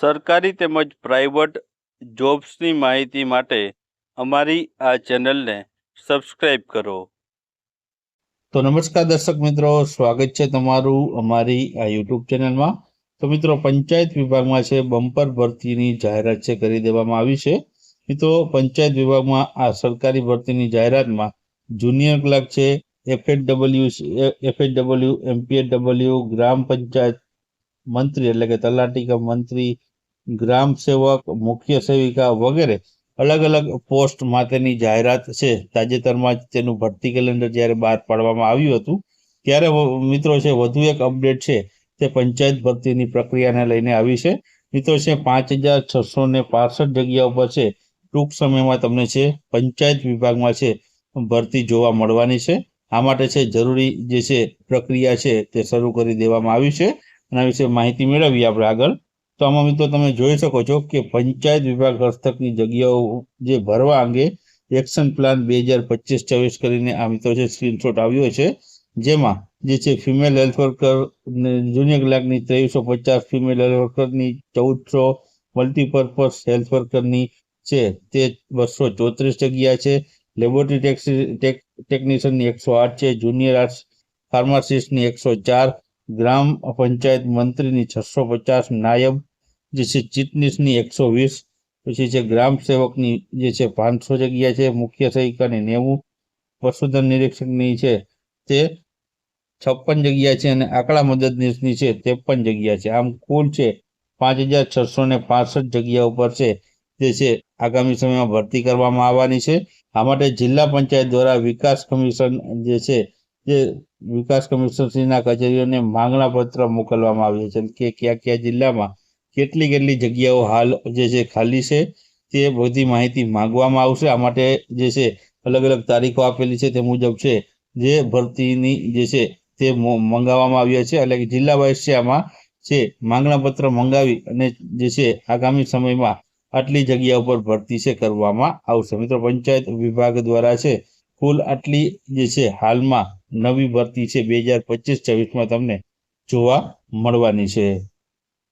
સરકારી તેમજ પ્રાઇવેટ જોબ્સની માહિતી માટે અમારી આ ચેનલને સબસ્ક્રાઇબ કરો. તો નમસ્કાર દર્શક મિત્રો, સ્વાગત છે તમારું અમારી આ યુટ્યુબ ચેનલમાં. તો મિત્રો, પંચાયત વિભાગમાં છે, બમ્પર ભરતીની જાહેરાત છે, કરી દેવામાં આવી છે. મિત્રો, પંચાયત વિભાગમાં આ સરકારી ભરતીની જાહેરાતમાં જુનિયર ક્લાર્ક છે, એફએડબલ્યુ એફએડબલ્યુ, એમપીએડબલ્યુ, ગ્રામ પંચાયત મંત્રી એટલે કે તલાટી કમ મંત્રી ગ્રામ સેવક, મુખ્ય સેવિકા વગેરે અલગ અલગ પોસ્ટ માટેની જાહેરાત છે. તાજેતરમાં જ તેનું ભરતી કેલેન્ડર જ્યારે બહાર પાડવામાં આવ્યું હતું, ત્યારે મિત્રો છે, વધુ એક અપડેટ છે તે પંચાયત ભરતીની પ્રક્રિયાને લઈને આવી છે. મિત્રો છે, પાંચ હજાર છસો ને પાસઠ જગ્યાઓ પર છે. ટૂંક સમયમાં તમને છે, પંચાયત વિભાગમાં છે, ભરતી જોવા મળવાની છે. આ માટે છે, જરૂરી જે છે પ્રક્રિયા છે તે શરૂ કરી દેવામાં આવી છે. એના વિશે માહિતી મેળવીએ આપણે આગળ. તો આમાં મિત્રો તમે જોઈ શકો છો કે પંચાયત વિભાગ હસ્તકની જગ્યાઓ જે ભરવા અંગે એક્શન પ્લાન બે હજાર પચીસ ચોવીસ કરીને આ મિત્રો છે સ્ક્રીનશોટ આવ્યો છે. જેમાં જે છે ફિમેલ હેલ્થ વર્કર જુનિયર ક્લાર્કની ત્રેવીસો પચાસ, ફિમેલ હેલ્થ વર્કરની ચૌદસો, મલ્ટીપર્પઝ હેલ્થ વર્કરની છે તે બસો ચોત્રીસ જગ્યા છે. લેબોરેટરી ટેક્સી ટેકનિશિયનની એકસો આઠ છે, જુનિયર આર્ટ્સ ફાર્માસિસ્ટની એકસો ચાર, ગ્રામ પંચાયત મંત્રીની છસો પચાસ, નાયબ જે છે ચીટનીસની એકસો વીસ, પછી છે ગ્રામ સેવકની જે છે પાંચસો જગ્યા છે, મુખ્ય સહિકાની નેવું પશુધન નિરીક્ષકની છે, તે છપ્પન જગ્યા છે અને આંકડા મદદનીશની છે ત્રેપન જગ્યા છે. આમ કુલ છે પાંચ હજાર છસો ને પાસઠ જગ્યા ઉપર છે જે છે આગામી સમયમાં ભરતી કરવામાં આવવાની છે. આ માટે જિલ્લા પંચાયત દ્વારા વિકાસ કમિશન જે છે, જે વિકાસ કમિશનશ્રીના કચેરીઓને માંગણા પત્ર મોકલવામાં આવ્યા છે કે કયા કયા જિલ્લામાં કેટલી કેટલી જગ્યાઓ હાલ જે છે ખાલી છે, તે બધી માહિતી માંગવામાં આવશે. આ માટે જે છે અલગ અલગ તારીખો આપેલી છે તે મુજબ છે જે ભરતીની જે છે તે મંગાવવામાં આવ્યા છે. એટલે કે જિલ્લા વાઇઝ આમાં છે માંગણા પત્ર મંગાવી અને જે છે આગામી સમયમાં આટલી જગ્યા ઉપર ભરતી છે કરવામાં આવશે. મિત્રો, પંચાયત વિભાગ દ્વારા છે કુલ આટલી જે છે હાલમાં નવી ભરતી છે બે હજાર પચીસ છવ્વીસમાં તમને જોવા મળવાની છે.